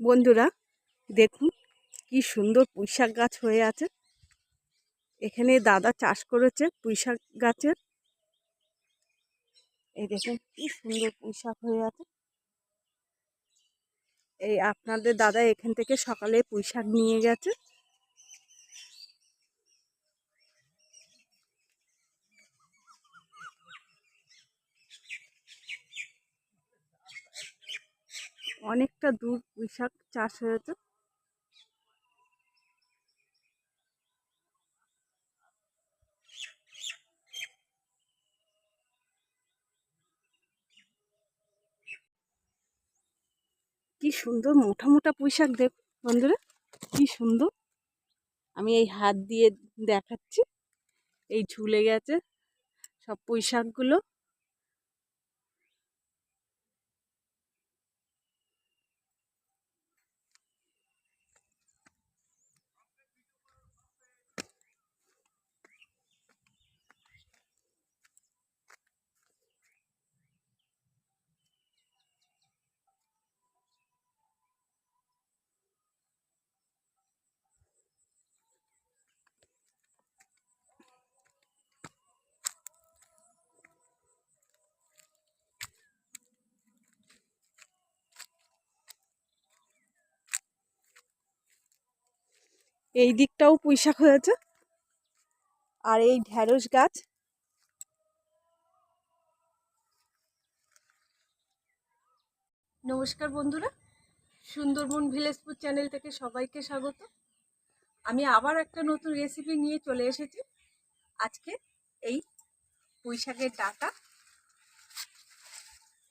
বন্ধুরা, দেখুন কি সুন্দর পুঁইশাক গাছ হয়ে আছে। এখানে দাদা চাষ করেছে পুঁইশাক গাছের। এই দেখুন কি সুন্দর পুঁইশাক হয়ে আছে। এই আপনাদের দাদা এখান থেকে সকালে পুঁইশাক নিয়ে গেছে। অনেকটা দূর পুঁইশাক চাষ হয়েছে। কি সুন্দর মোটা মোটা পুঁইশাক দেখ বন্ধুরা, কি সুন্দর। আমি এই হাত দিয়ে দেখাচ্ছি, এই ঝুলে গেছে সব পুঁইশাকগুলো এই দিকটাও পুঁইশাক হয়েছে। আর এই ঢ্যাঁড়স গাছ। নমস্কার বন্ধুরা। সুন্দরবন ভিলেজপুর চ্যানেল থেকে সবাইকে স্বাগত। আমি আবার একটা নতুন রেসিপি নিয়ে চলে এসেছি। আজকে এই পুঁইশাকের ডাটা,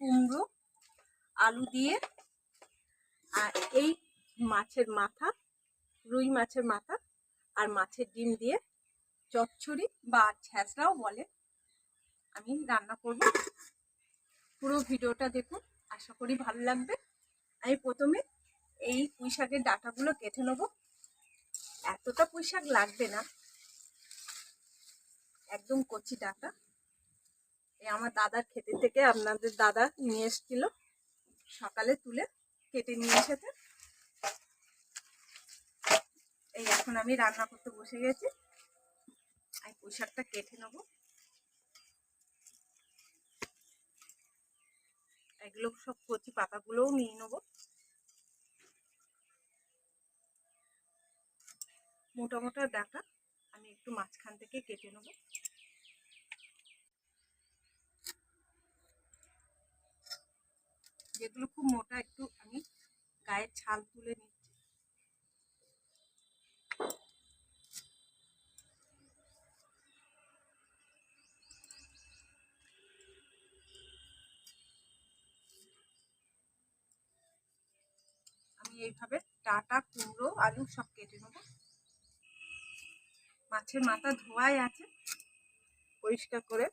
কুমড়ো, আলু দিয়ে, আর এই মাছের মাথা রুই মাছের মাথা আর মাছের ডিম দিয়ে চচ্চড়ি বা ছ্যাঁচড়াও বলে। আমি রান্না করব। পুরো ভিডিওটা দেখুন, আশা করি ভালো লাগবে। আমি প্রথমে এই পুঁই শাকের ডাটাগুলো কেটে নেব। এতটা পুঁই শাক লাগবে না। একদম কচি ডাটা। এই আমার দাদার খেতে থেকে আপনাদের দাদা নিয়ে এসেছিল। সকালে তুলে কেটে নিয়ে এসেছে। এই এখন আমি রান্না করতে বসে গেছি। আমি পোশাকটা কেটে নেব। এগুলো সব কচি পাতাগুলোও নিয়ে নেব। মোটা মোটা ডাটা আমি একটু মাঝখান থেকে কেটে নেব। যেগুলো খুব মোটা একটু আমি গায়ের ছাল তুলে নিচ্ছি আমি এইভাবে ডাটা, কুমড়ো, আলু সব কেটে নেব। মাছের মাথা ধোয়াই আছে, পরিষ্কার করে।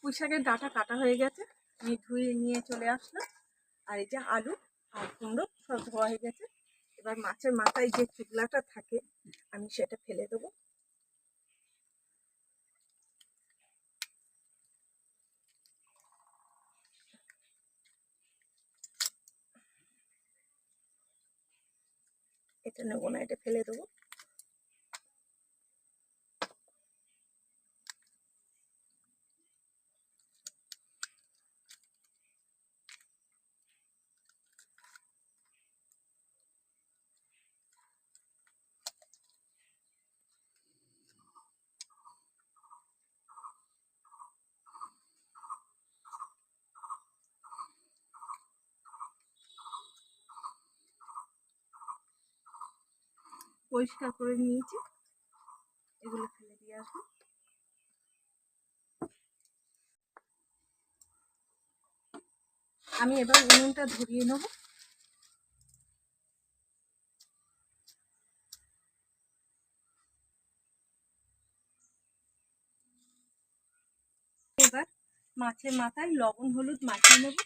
পুঁই শাকের ডাটা কাটা হয়ে গেছে। আমি ধুয়ে নিয়ে চলে আসলাম। আর এই যে আলু আর কুমড়ো সব ধোয়া হয়ে গেছে। এবার মাছের মাথায় যে চুগলাটা থাকে, আমি সেটা ফেলে দেবো। এটা নেব না, এটা ফেলে দেবো। পরিষ্কার করে নিয়েছি। এগুলো ফেলে দিয়ে আসব। আমি এবার উনুনটা ধরিয়ে নেব। এবার মাছের মাথায় লবণ, হলুদ মাখিয়ে নেব।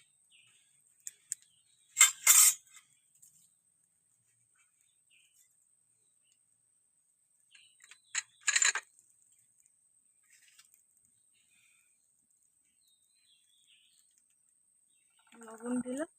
লবণ দিলাম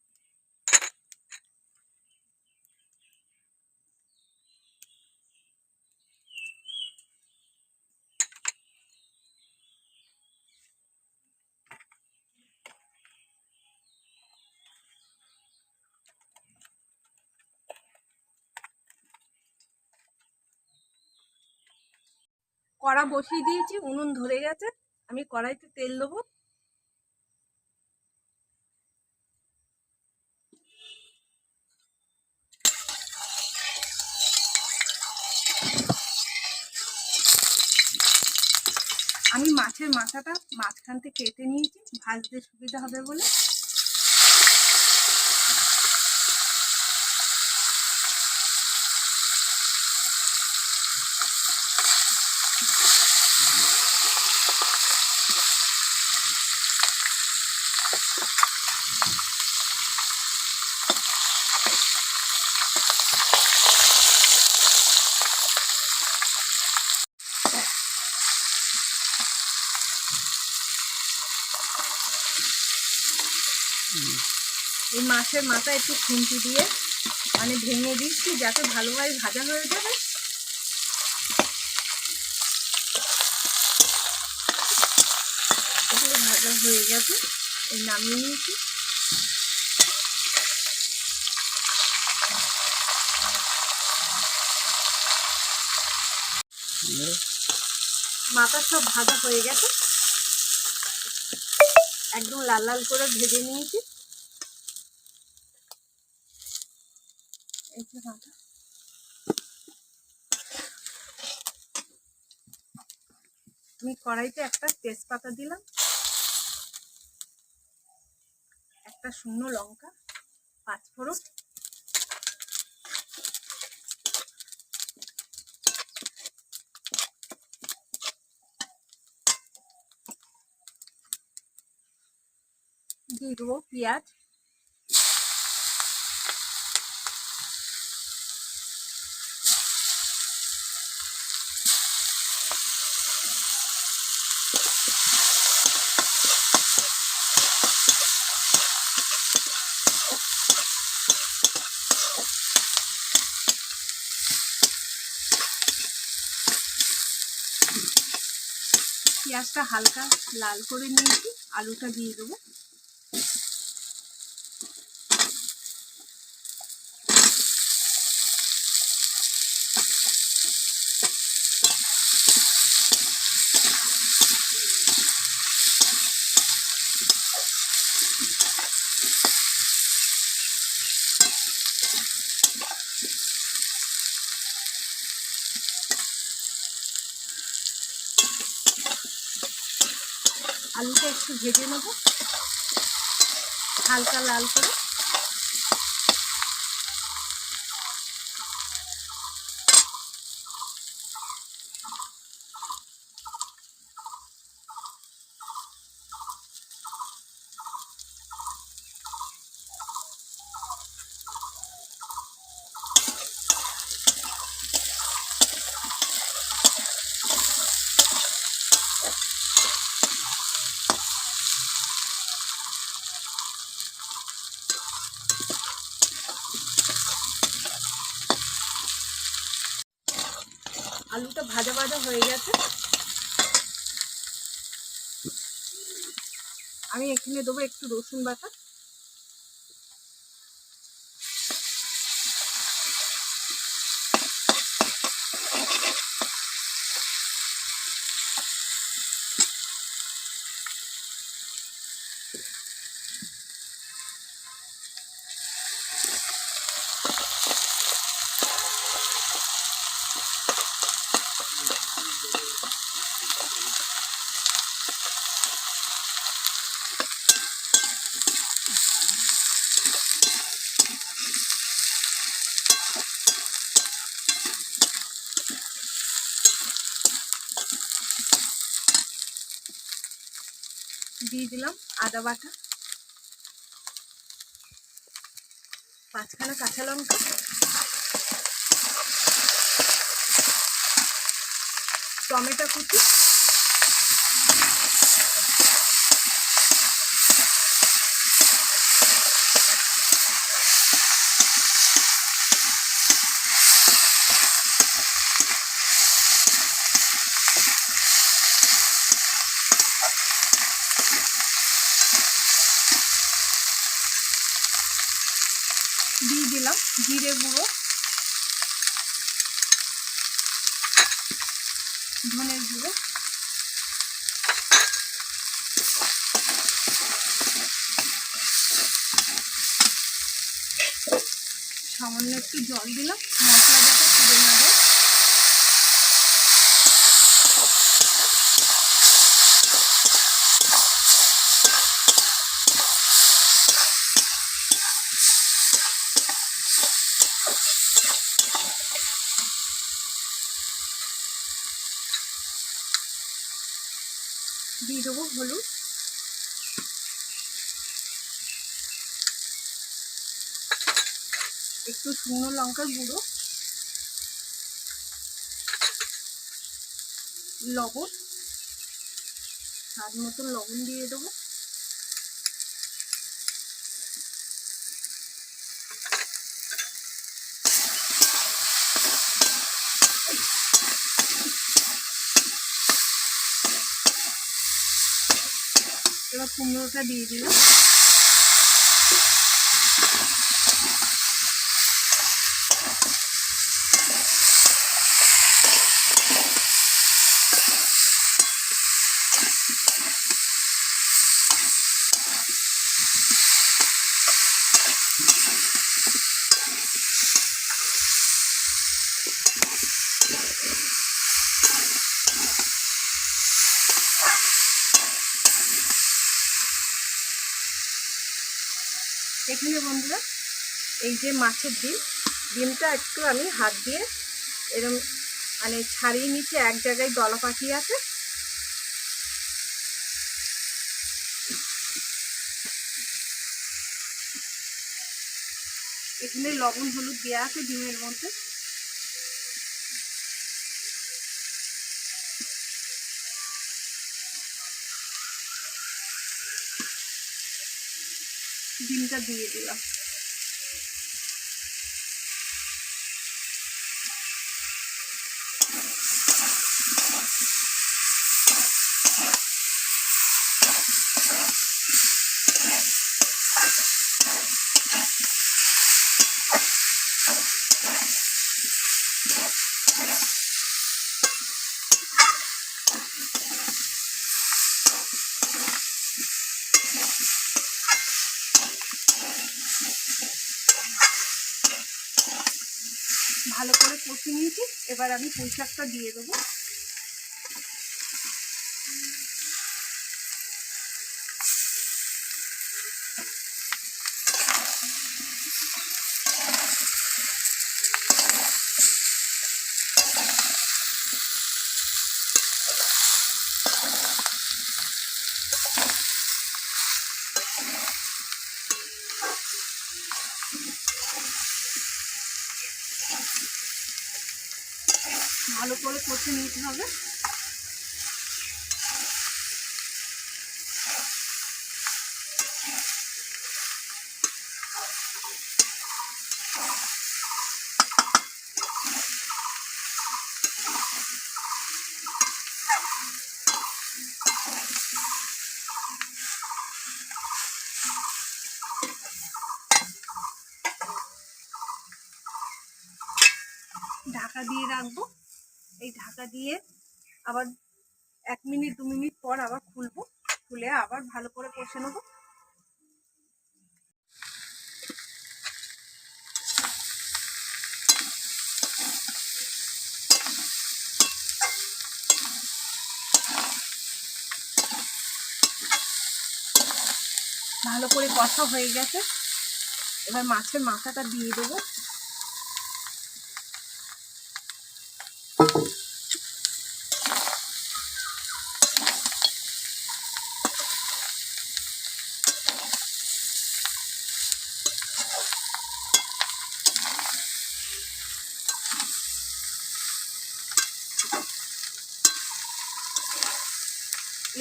কড়া বসিয়ে দিয়েছি উনুন ধরে গেছে। আমি কড়াইতে তেল দেবো। মাথাটা মাঝখান থেকে কেটে নিয়েছি ভাজতে সুবিধা হবে বলে। মাছের মাথা একটু খুন্তি দিয়ে মানে ভেঙে দিচ্ছি যাতে ভালোভাবে ভাজা হয়ে যাবে। ভাজা হয়ে গেছে, এই নামিয়ে নিয়েছি। মাথা সব ভাজা হয়ে গেছে। একদম লাল লাল করে ভেজে নিয়েছি। যে আমি কড়াইতে একটা তেজপাতা দিলাম। একটা শুকনো লঙ্কা পাঁচ ফোড়ন। দিয়ে দেবো পেঁয়াজ। পেঁয়াজটা হালকা লাল করে নিয়েছি আলুটা দিয়ে দেবো। আলুটা একটু ভেজে নেব হালকা লাল করে। আলুটা ভাজা ভাজা হয়ে গেছে। আমি এখানে দেবো একটু রসুন বাটা। দিয়ে দিলাম আদা বাটা পাঁচখানা কাঁচা লঙ্কা টমেটো কুচি দিয়ে দিলাম জিরে গুঁড়ো ধনের গুঁড়ো সামান্য একটু জল দিলাম মশলা যাতে পুড়ে না যায় দিয়ে দেবো হলুদ। একটু শুকনো লঙ্কার গুঁড়ো লবণ স্বাদ মতন লবণ দিয়ে দেবো। এবার কুমড়োটা দিয়ে দিলাম। এখানে বন্ধুরা, এই যে মাছের ডিম, ডিমটা একটু আমি হাত দিয়ে এরম মানে ছাড়িয়ে নিচে এক জায়গায় দলা পাঠিয়ে আছে। এখানে লবণ, হলুদ দেওয়া আছে ডিমের মধ্যে। ডিমটা দিয়ে দিলাম। ভালো করে কষে নিয়েছি। এবার আমি পুঁই শাকটা দিয়ে দেবো। ভালো করে কষে নিতে হবে ঢাকা দিয়ে রাখব এই ঢাকা দিয়ে আবার এক মিনিট, দু মিনিট পর আবার খুলবো। খুলে আবার ভালো করে কষে নেব। ভালো করে কষা হয়ে গেছে। এবার মাছের মাথাটা দিয়ে দেবো।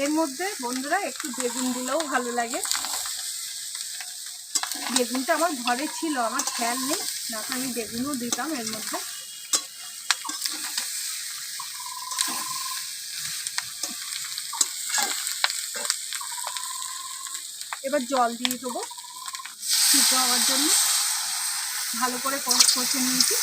এর মধ্যে বন্ধুরা একটু বেগুন দিলেও ভালো লাগে। বেগুনটা আমার ঘরে ছিল, আমার খেয়াল নেই। না আমি বেগুনও দিতাম এর মধ্যে। এবার জল দিয়ে দেবো সিদ্ধ হওয়ার জন্য। ভালো করে কষে নিয়েছি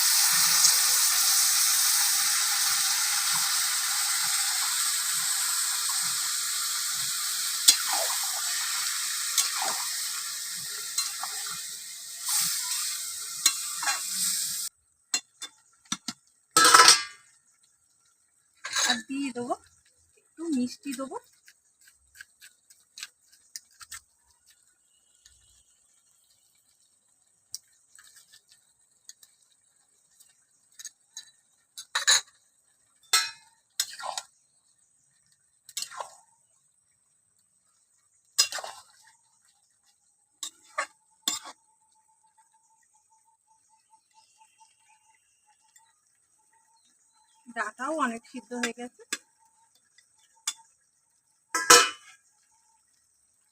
আর দিয়ে দেবো মিষ্টি দেবো। ডাটাও অনেক সিদ্ধ হয়ে গেছে।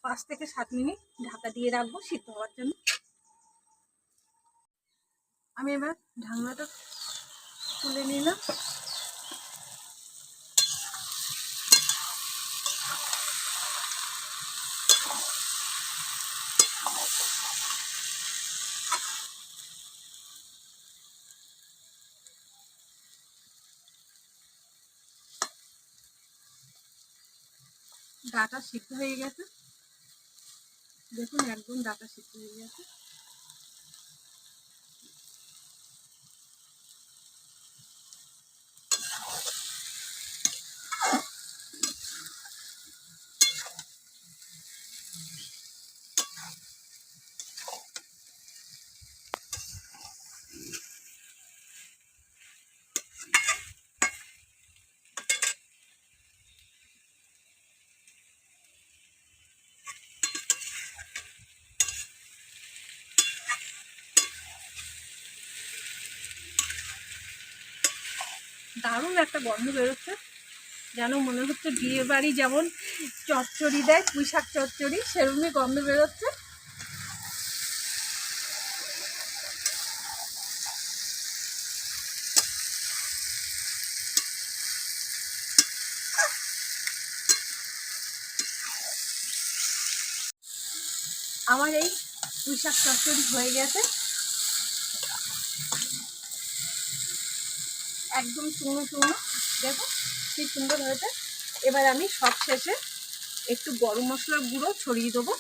পাঁচ থেকে সাত মিনিট ঢাকা দিয়ে রাখব সিদ্ধ হওয়ার জন্য। আমি এবার ঢাকনাটা তুলে নিলাম। ডাটা সিদ্ধ হয়ে গেছে। দেখুন একদম ডাটা সিদ্ধ হয়ে গেছে দারুণ একটা গন্ধ বেরোচ্ছে। যেন মনে হচ্ছে বিয়ে বাড়ি যেমন চচ্চড়ি দেয় পুঁই শাক চচ্চড়ি, সেরকমই গন্ধ বেরোচ্ছে। আমার এই পুঁই শাক চচ্চড়ি হয়ে গেছে। একদম শুকনো শুকনো। দেখো কি সুন্দর হয়েছে। এবার আমি সব শেষে একটু গরম মশলার গুঁড়ো ছড়িয়ে দেবো।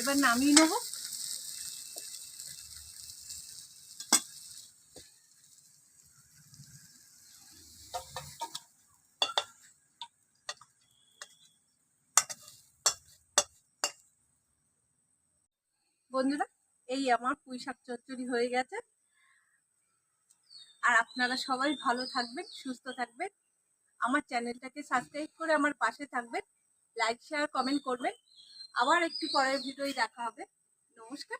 এবার নামিয়ে নেব। বন্ধুরা, এই আমার পুঁই শাক চচ্চড়ি হয়ে গেছে। আর আপনারা সবাই ভালো থাকবেন, সুস্থ থাকবেন। আমার চ্যানেলটাকে সাবস্ক্রাইব করে আমার পাশে থাকবেন। লাইক, শেয়ার, কমেন্ট করবেন। আবার একটি পরের ভিডিওয় দেখা হবে। নমস্কার।